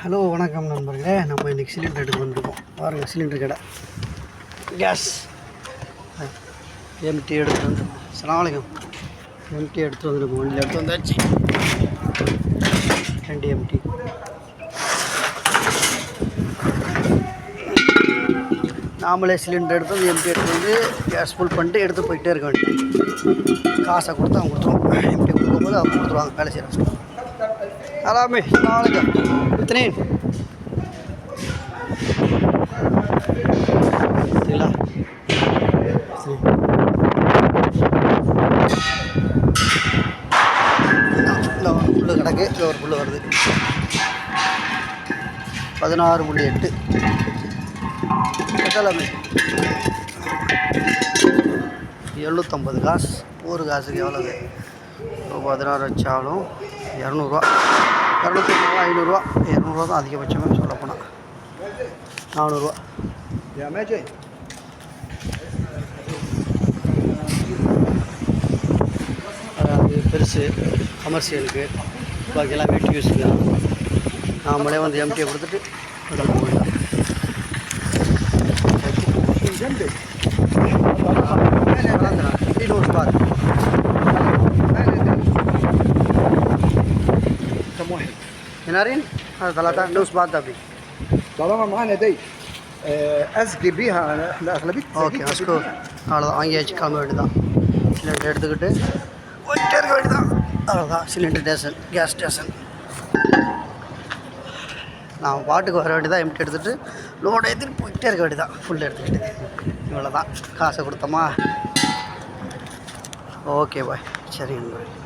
Hello வணக்கம் நண்பர்களே. நம்ம இன்றைக்கி சிலிண்டர் எடுத்து வந்திருக்கோம். பாருங்கள் சிலிண்டர் கடை. கேஸ் எம்டி எடுத்து வந்துருக்கோம். சலாமலைக்கம் எம்டி எடுத்து வந்துருக்கோம். வண்டியில் எடுத்து வந்தாச்சு. ரெண்டு எம்டி நாமளே சிலிண்டர் எடுத்து வந்து எம்டி எடுத்து வந்து கேஸ் ஃபுல் பண்ணிட்டு எடுத்து போயிட்டே இருக்க வேண்டியது. காசை கொடுத்து அவங்க கொடுத்துருவோம் எம்டி கொடுக்கும்போது அவங்க கொடுத்துருவாங்க. வேலை செய்கிறாங்க எல்லாமே நாளைக்கும் இத்தனையும் சரிங்களா சரி இல்லை ஒரு புல்லு ஒரு புல்லு வருது பதினாறு புள்ளி எட்டு எல்லாமே எழுநூத்தம்பது காசு ஒரு காசுக்கு எவ்வளவு பதினாறு வச்சாலும் இரநூறுவா இரநூத்தி நாலு ஐநூறுரூவா இரநூறுவா தான் அதிகபட்சமே சொல்லப்போனால் நானூறுரூவா ஏமாச்சு அது பெருசு கமர்ஷியலுக்கு பாக்கியெல்லாம் வீட்டு யூஸுக்கு தான். நாமளே வந்து எம்டியை கொடுத்துட்டு முதல் போயிடலாம். கீழே هنارين هذا ثلاثة نوس بعد أبي طالما معانا دي آه، اسقي بيها احنا اغلبيه ஓகே அஸ்கோ அவ்வளோதான் வாங்கியாச்சு கிளம்ப வேண்டியதான் சிலிண்டர் எடுத்துக்கிட்டு போயிட்டே இருக்க வேண்டியதான் அவ்வளோதான் சிலிண்டர் ஸ்டேஷன் கேஸ் ஸ்டேஷன் நான் பாட்டுக்கு வர வேண்டியதான் எம்டி எடுத்துகிட்டு லோடு எடுத்துகிட்டு போயிட்டே இருக்க வேண்டியதான் ஃபுல் எடுத்துக்கிட்டு இவ்வளோ தான் காசை கொடுத்தோமா ஓகே பாய் சரி நண்பர்களே